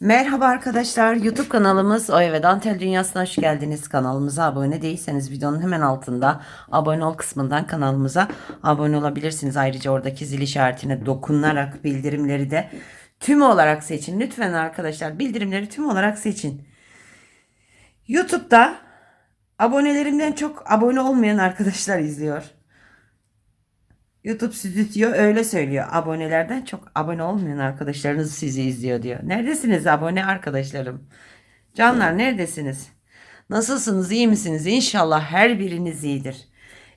Merhaba arkadaşlar YouTube kanalımız Oya ve Dantel Dünyası'na hoş geldiniz. Kanalımıza abone değilseniz videonun hemen altında abone ol kısmından kanalımıza abone olabilirsiniz. Ayrıca oradaki zil işaretine dokunarak bildirimleri de tüm olarak seçin. Lütfen arkadaşlar bildirimleri tüm olarak seçin. YouTube'da abonelerimden çok abone olmayan arkadaşlar izliyor. YouTube stüdyo öyle söylüyor. Abonelerden çok abone olmayan arkadaşlarınız sizi izliyor diyor. Neredesiniz abone arkadaşlarım? Canlar neredesiniz? Nasılsınız? iyi misiniz? İnşallah her biriniz iyidir.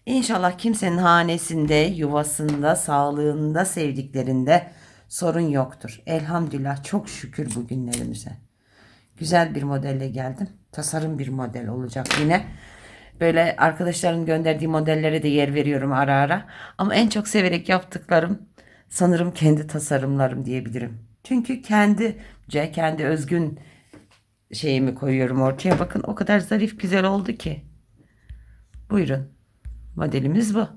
İnşallah kimsenin hanesinde, yuvasında, sağlığında, sevdiklerinde sorun yoktur. Elhamdülillah çok şükür bugünlerimize. Güzel bir modelle geldim. Tasarım bir model olacak yine. Böyle arkadaşların gönderdiği modellere de yer veriyorum ara ara. Ama en çok severek yaptıklarım sanırım kendi tasarımlarım diyebilirim. Çünkü kendince, kendi özgün şeyimi koyuyorum ortaya. Bakın o kadar zarif güzel oldu ki. Buyurun. Modelimiz bu.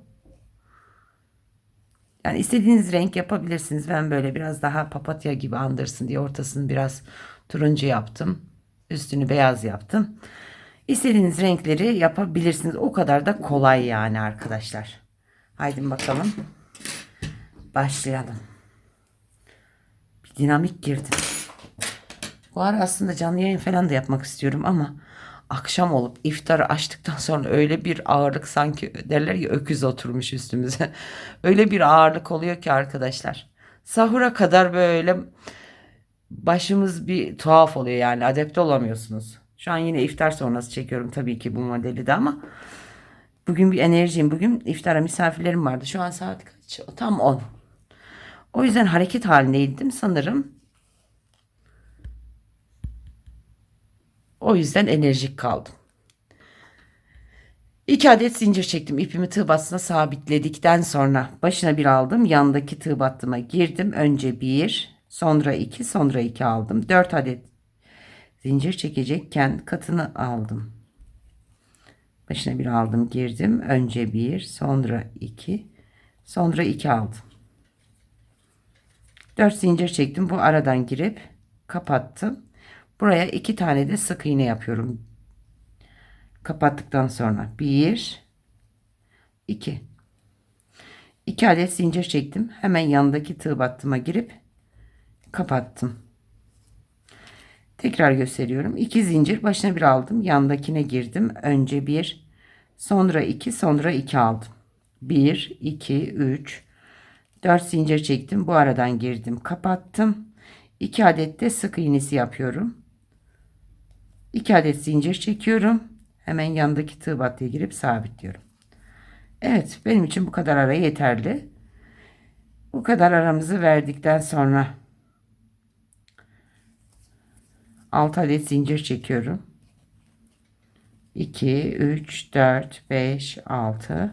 Yani istediğiniz renk yapabilirsiniz. Ben böyle biraz daha papatya gibi andırsın diye ortasını biraz turuncu yaptım. Üstünü beyaz yaptım. İstediğiniz renkleri yapabilirsiniz. O kadar da kolay yani arkadaşlar. Haydi bakalım. Başlayalım. Bir dinamik girdim. Bu ara aslında canlı yayın falan da yapmak istiyorum ama akşam olup iftarı açtıktan sonra öyle bir ağırlık sanki derler ya öküz oturmuş üstümüze. öyle bir ağırlık oluyor ki arkadaşlar. Sahura kadar böyle başımız bir tuhaf oluyor yani adapte olamıyorsunuz. Şu an yine iftar sonrası çekiyorum tabii ki bu modeli de ama bugün bir enerjiyim. Bugün iftara misafirlerim vardı. Şu an saat kaç? Tam 10. O yüzden hareket halindeydim sanırım. O yüzden enerjik kaldım. İki adet zincir çektim. İpimi tığ battısına sabitledikten sonra başına bir aldım. Yandaki tığ battıma girdim. Önce bir, sonra iki, sonra iki aldım. Dört adet zincir çekecekken katını aldım. Başına bir aldım girdim. Önce bir sonra iki sonra iki aldım. Dört zincir çektim. Bu aradan girip kapattım. Buraya iki tane de sık iğne yapıyorum. Kapattıktan sonra bir iki iki adet zincir çektim. Hemen yanındaki tığ battıma girip kapattım. Tekrar gösteriyorum. 2 zincir başına bir aldım. Yandakine girdim. Önce bir, sonra iki, sonra iki aldım. 1, 2, 3, 4 zincir çektim. Bu aradan girdim. Kapattım. 2 adet de sık iğnesi yapıyorum. 2 adet zincir çekiyorum. Hemen yandaki tığ battıya girip sabitliyorum. Evet benim için bu kadar ara yeterli. Bu kadar aramızı verdikten sonra 6 adet zincir çekiyorum. 2, 3, 4, 5, 6.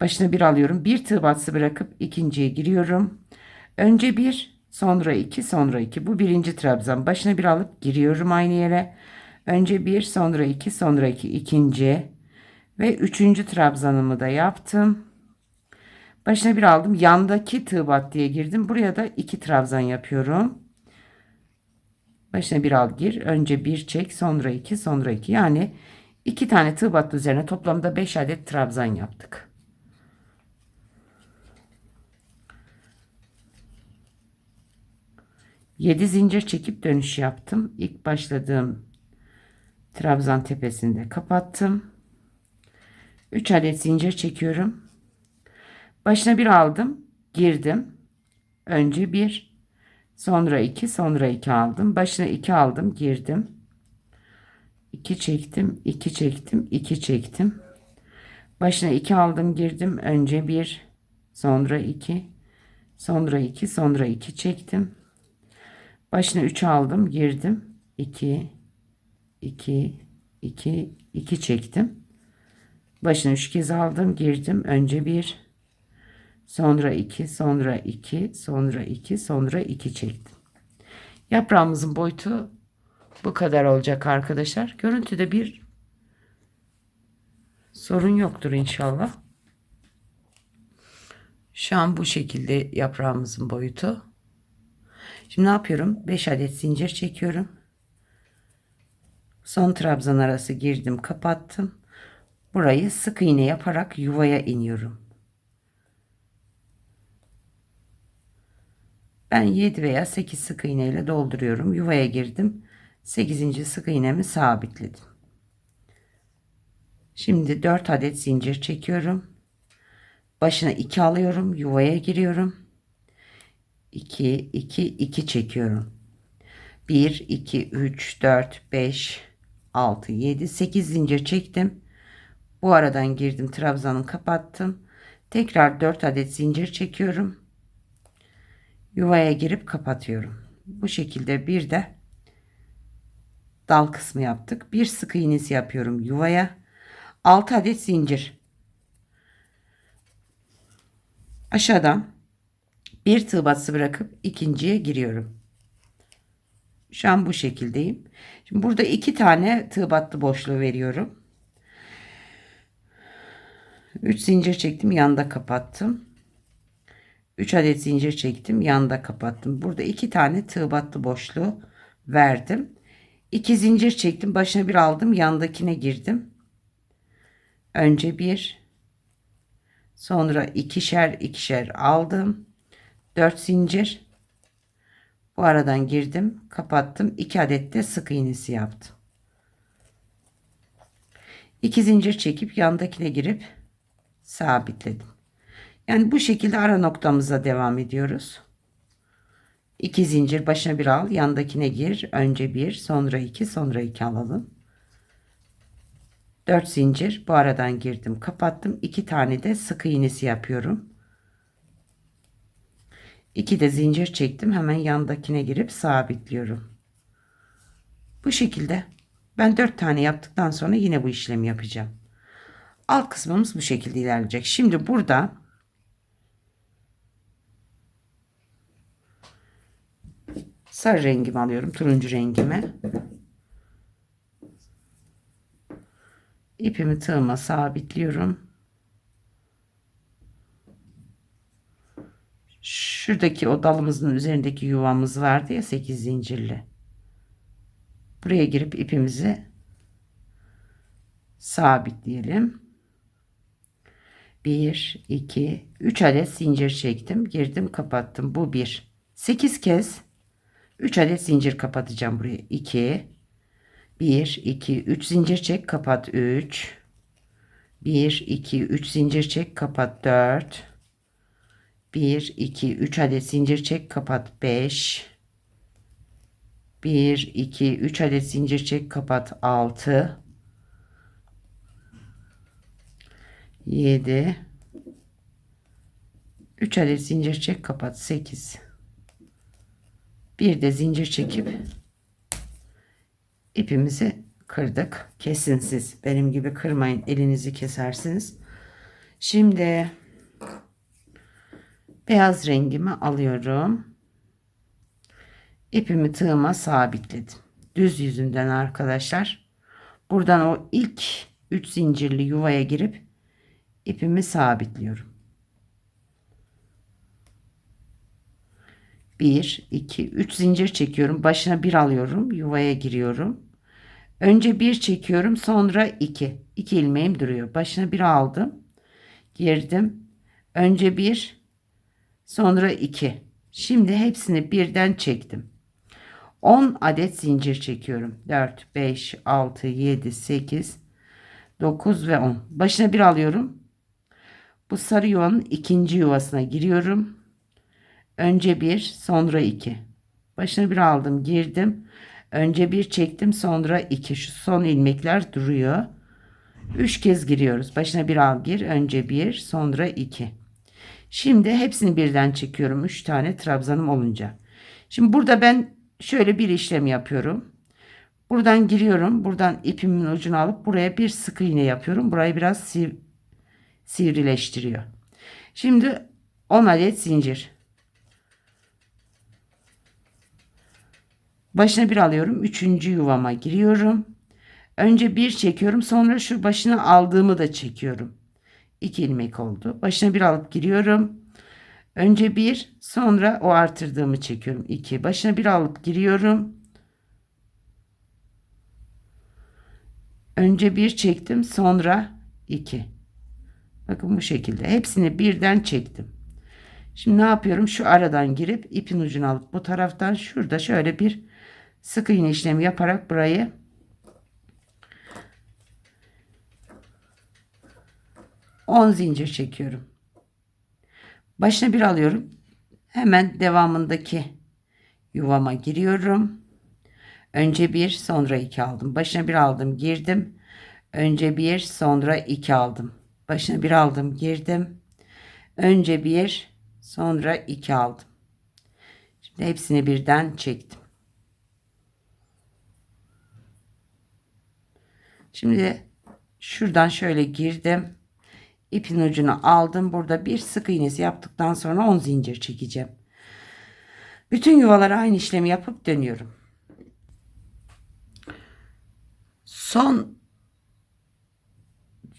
Başına bir alıyorum. Bir tığ batsı bırakıp ikinciye giriyorum. Önce bir, sonra iki, sonra iki. Bu birinci trabzan. Başına bir alıp giriyorum aynı yere. Önce bir, sonra iki, sonra iki. ikinci ve üçüncü trabzanımı da yaptım. Başına bir aldım. Yandaki tığ battıya girdim. Buraya da iki trabzan yapıyorum. Başına bir al gir. Önce bir çek sonra iki sonra iki. Yani iki tane tığ battı üzerine toplamda beş adet trabzan yaptık. Yedi zincir çekip dönüş yaptım. İlk başladığım trabzan tepesinde kapattım. Üç adet zincir çekiyorum. Başına bir aldım. Girdim. Önce bir Sonra 2, sonra 2 aldım. Başına 2 aldım, girdim. 2 çektim, 2 çektim, 2 çektim. Başına 2 aldım, girdim. Önce 1, sonra 2, sonra 2, sonra 2 çektim. Başına 3 aldım, girdim. 2, 2, 2, 2 çektim. Başına 3 kez aldım, girdim. Önce 1, Sonra 2, sonra 2, sonra 2, sonra 2 çektim. Yaprağımızın boyutu bu kadar olacak arkadaşlar. Görüntüde bir sorun yoktur inşallah. Şu an bu şekilde yaprağımızın boyutu. Şimdi ne yapıyorum? 5 adet zincir çekiyorum. Son trabzan arası girdim, kapattım. Burayı sık iğne yaparak yuvaya iniyorum. Ben 7 veya 8 sık iğne ile dolduruyorum. Yuvaya girdim. 8. sık iğnemi sabitledim. Şimdi 4 adet zincir çekiyorum. Başına 2 alıyorum. Yuvaya giriyorum. 2 2 2 çekiyorum. 1 2 3 4 5 6 7 8 zincir çektim. Bu aradan girdim trabzanı kapattım. Tekrar 4 adet zincir çekiyorum. Yuvaya girip kapatıyorum. Bu şekilde bir de dal kısmı yaptık. Bir sık iğnesi yapıyorum yuvaya. 6 adet zincir. Aşağıdan bir tığ batısı bırakıp ikinciye giriyorum. Şu an bu şekildeyim. Şimdi burada iki tane tığ battı boşluğu veriyorum. 3 zincir çektim yanda kapattım. 3 adet zincir çektim yanda kapattım. Burada iki tane tığ battı boşluğu verdim. 2 zincir çektim başına bir aldım yandakine girdim. Önce bir sonra ikişer ikişer aldım. 4 zincir bu aradan girdim kapattım 2 adet de sık iğnesi yaptım. 2 zincir çekip yandakine girip sabitledim. Yani bu şekilde ara noktamıza devam ediyoruz. 2 zincir başına bir al yandakine gir önce bir sonra iki sonra iki alalım. 4 zincir bu aradan girdim kapattım 2 tane de sık iğnesi yapıyorum. 2 de zincir çektim hemen yandakine girip sabitliyorum. Bu şekilde ben 4 tane yaptıktan sonra yine bu işlemi yapacağım. Alt kısmımız bu şekilde ilerleyecek. Şimdi burada sarı rengimi alıyorum. Turuncu rengimi. İpimi tığıma sabitliyorum. Şuradaki o dalımızın üzerindeki yuvamız vardı ya 8 zincirli. Buraya girip ipimizi sabitleyelim. 1 2 3 adet zincir çektim. Girdim, kapattım. Bu 1. 8 kez 3 adet zincir kapatacağım buraya. 2 1 2 3 zincir çek, kapat. 3 1 2 3 zincir çek, kapat. 4 1 2 3 adet zincir çek, kapat. 5 1 2 3 adet zincir çek, kapat. 6 7 3 adet zincir çek kapat. 8 bir de zincir çekip ipimizi kırdık. Kesinsiz benim gibi kırmayın. Elinizi kesersiniz. Şimdi beyaz rengimi alıyorum. İpimi tığıma sabitledim. Düz yüzünden arkadaşlar. Buradan o ilk 3 zincirli yuvaya girip ipimi sabitliyorum. 1 2 3 zincir çekiyorum. Başına bir alıyorum. Yuvaya giriyorum. Önce bir çekiyorum, sonra 2. 2 ilmeğim duruyor. Başına bir aldım. Girdim. Önce bir, sonra 2. Şimdi hepsini birden çektim. 10 adet zincir çekiyorum. 4 5 6 7 8 9 ve 10. Başına bir alıyorum. Bu sarı yuvanın ikinci yuvasına giriyorum. Önce bir, sonra iki. Başına bir aldım, girdim. Önce bir çektim, sonra iki. Şu son ilmekler duruyor. Üç kez giriyoruz. Başına bir al, gir. Önce bir, sonra iki. Şimdi hepsini birden çekiyorum. Üç tane trabzanım olunca. Şimdi burada ben şöyle bir işlem yapıyorum. Buradan giriyorum. Buradan ipimin ucunu alıp buraya bir sık iğne yapıyorum. Burayı biraz siv sivrileştiriyor. Şimdi 10 adet zincir. Başına bir alıyorum. Üçüncü yuvama giriyorum. Önce bir çekiyorum. Sonra şu başına aldığımı da çekiyorum. 2 ilmek oldu. Başına bir alıp giriyorum. Önce bir, sonra o artırdığımı çekiyorum. 2. Başına bir alıp giriyorum. Önce bir çektim, sonra 2. Bakın bu şekilde. Hepsini birden çektim. Şimdi ne yapıyorum? Şu aradan girip ipin ucunu alıp bu taraftan şurada şöyle bir sık iğne işlemi yaparak burayı on zincir çekiyorum. Başına bir alıyorum. Hemen devamındaki yuvama giriyorum. Önce bir, sonra iki aldım. Başına bir aldım, girdim. Önce bir, sonra iki aldım. Başına bir aldım, girdim. Önce bir, sonra iki aldım. Şimdi hepsini birden çektim. Şimdi şuradan şöyle girdim. İpin ucunu aldım. Burada bir sık iğnesi yaptıktan sonra 10 zincir çekeceğim. Bütün yuvalara aynı işlemi yapıp dönüyorum. Son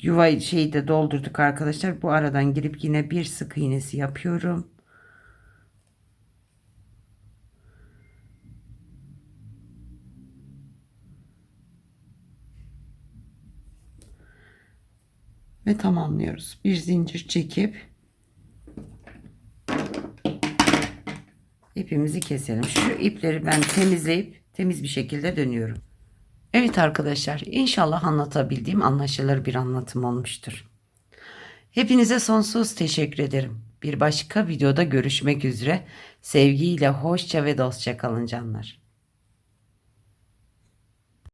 yuva şeyi de doldurduk arkadaşlar. Bu aradan girip yine bir sık iğnesi yapıyorum. Ve tamamlıyoruz. Bir zincir çekip ipimizi keselim. Şu ipleri ben temizleyip temiz bir şekilde dönüyorum. Evet arkadaşlar inşallah anlatabildiğim anlaşılır bir anlatım olmuştur. Hepinize sonsuz teşekkür ederim. Bir başka videoda görüşmek üzere. Sevgiyle hoşça ve dostça kalın canlar.